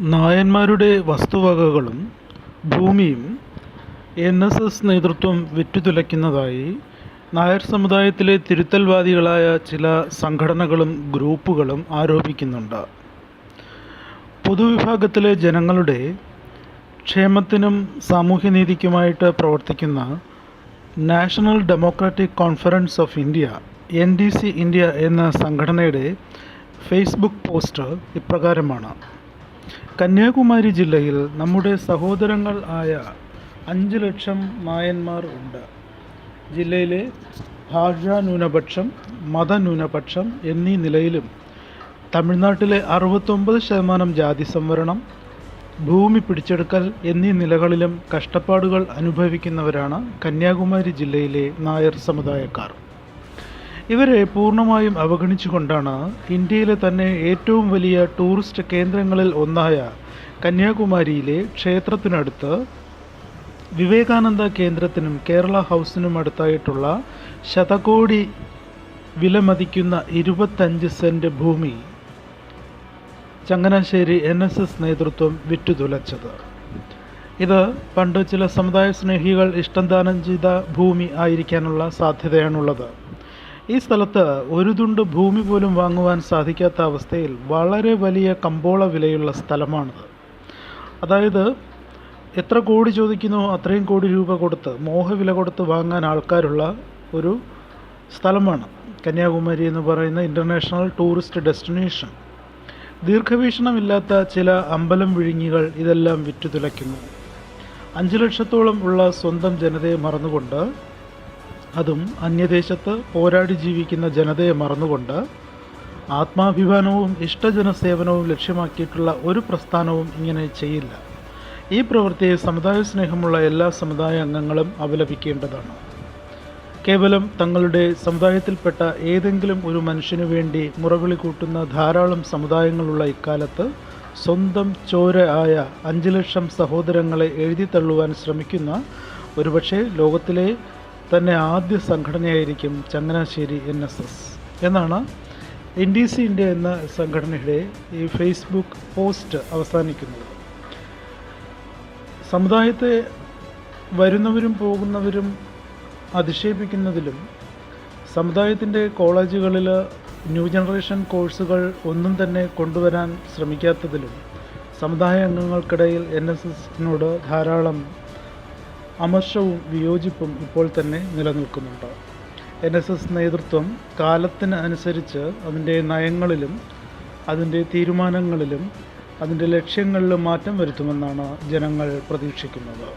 നായന്മാരുടെ വസ്തുവകകളും ഭൂമിയും N S S നേതൃത്വം വിറ്റുതുലയ്ക്കുന്നതായി നായർ സമുദായത്തിലെ തിരുത്തൽവാദികളായ ചില സംഘടനകളും ഗ്രൂപ്പുകളും ആരോപിക്കുന്നുണ്ട്. പൊതുവിഭാഗത്തിലെ ജനങ്ങളുടെ ക്ഷേമത്തിനും സാമൂഹ്യനീതിക്കുമായിട്ട് പ്രവർത്തിക്കുന്ന national democratic conference of India N D C India എന്ന സംഘടനയുടെ ഫേസ്ബുക്ക് പോസ്റ്റ് ഇപ്രകാരമാണ്. കന്യാകുമാരി ജില്ലയിൽ നമ്മുടെ സഹോദരങ്ങൾ ആയ അഞ്ച് ലക്ഷം നായന്മാർ ഉണ്ട്. ജില്ലയിലെ ഭാഷാ ന്യൂനപക്ഷം മതന്യൂനപക്ഷം എന്നീ നിലയിലും തമിഴ്നാട്ടിലെ അറുപത്തൊമ്പത് ശതമാനം ജാതി സംവരണം ഭൂമി പിടിച്ചെടുക്കൽ എന്നീ നിലകളിലും കഷ്ടപ്പാടുകൾ അനുഭവിക്കുന്നവരാണ് കന്യാകുമാരി ജില്ലയിലെ നായർ സമുദായക്കാർ. ഇവരെ പൂർണമായും അവഗണിച്ചുകൊണ്ടാണ് ഇന്ത്യയിലെ തന്നെ ഏറ്റവും വലിയ ടൂറിസ്റ്റ് കേന്ദ്രങ്ങളിൽ ഒന്നായ കന്യാകുമാരിയിലെ ക്ഷേത്രത്തിനടുത്ത് വിവേകാനന്ദ കേന്ദ്രത്തിനും കേരള ഹൗസിനും അടുത്തായിട്ടുള്ള ശതകോടി വിലമതിക്കുന്ന ഇരുപത്തഞ്ച് സെന്റ് ഭൂമി ചങ്ങനാശ്ശേരി എൻ എസ് എസ് നേതൃത്വം വിറ്റുതുലച്ചത്. ഇത് പണ്ട് ചില സമുദായ സ്നേഹികൾ ഇഷ്ടം ദാനം ചെയ്ത ഭൂമി ആയിരിക്കാനുള്ള സാധ്യതയാണുള്ളത്. ഈ സ്ഥലത്ത് ഒരു തുണ്ട് ഭൂമി പോലും വാങ്ങുവാൻ സാധിക്കാത്ത അവസ്ഥയിൽ വളരെ വലിയ കമ്പോള വിലയുള്ള സ്ഥലമാണിത്. അതായത് എത്ര കോടി ചോദിക്കുന്നു അത്രയും കോടി രൂപ കൊടുത്ത് മോഹവില കൊടുത്ത് വാങ്ങാൻ ആൾക്കാരുള്ള ഒരു സ്ഥലമാണ്. കന്യാകുമാരി എന്ന് പറയുന്ന ഇന്റർനാഷണൽ ടൂറിസ്റ്റ് ഡെസ്റ്റിനേഷൻ ദീർഘവീക്ഷണമില്ലാത്ത ചില അമ്പലം വിഴുങ്ങികൾ ഇതെല്ലാം വിറ്റുതുലയ്ക്കുന്നു. അഞ്ച് ലക്ഷത്തോളം ഉള്ള സ്വന്തം ജനതയെ മറന്നുകൊണ്ട് അതും അന്യദേശത്ത് പോരാടി ജീവിക്കുന്ന ജനതയെ മറന്നുകൊണ്ട് ആത്മാഭിമാനവും ഇഷ്ടജനസേവനവും ലക്ഷ്യമാക്കിയിട്ടുള്ള ഒരു പ്രസ്ഥാനവും ഇങ്ങനെ ചെയ്യില്ല. ഈ പ്രവൃത്തിയെ സമുദായ സ്നേഹമുള്ള എല്ലാ സമുദായ അംഗങ്ങളും അപലപിക്കേണ്ടതാണ്. കേവലം തങ്ങളുടെ സമുദായത്തിൽപ്പെട്ട ഏതെങ്കിലും ഒരു മനുഷ്യനു വേണ്ടി മുറവിളി കൂട്ടുന്ന ധാരാളം സമുദായങ്ങളുള്ള ഇക്കാലത്ത് സ്വന്തം ചോര ആയ അഞ്ച് ലക്ഷം സഹോദരങ്ങളെ എഴുതി തള്ളുവാൻ ശ്രമിക്കുന്ന ഒരുപക്ഷെ ലോകത്തിലെ തന്നെ ആദ്യ സംഘടനയായിരിക്കും ചങ്ങനാശ്ശേരി എൻ എസ് എസ് എന്നാണ് എൻ ഡി സി ഇന്ത്യ എന്ന സംഘടനയുടെ ഈ ഫേസ്ബുക്ക് പോസ്റ്റ് അവസാനിക്കുന്നത്. സമുദായത്തെ വരുന്നവരും പോകുന്നവരും അധിക്ഷേപിക്കുന്നതിലും സമുദായത്തിന്റെ കോളേജുകളിൽ ന്യൂ ജനറേഷൻ കോഴ്സുകൾ ഒന്നും തന്നെ കൊണ്ടുവരാൻ ശ്രമിക്കാത്തതിലും സമുദായ അംഗങ്ങൾക്കിടയിൽ എൻ എസ് എസിനോട് ധാരാളം അമർഷവും വിയോജിപ്പും ഇപ്പോൾ തന്നെ നിലനിൽക്കുന്നുണ്ട്. എൻ എസ് എസ് നേതൃത്വം കാലത്തിന് അനുസരിച്ച് അതിന്റെ നയങ്ങളിലും അതിന്റെ തീരുമാനങ്ങളിലും അതിന്റെ ലക്ഷ്യങ്ങളിലും മാറ്റം വരുത്തുമെന്നാണ് ജനങ്ങൾ പ്രതീക്ഷിക്കുന്നത്.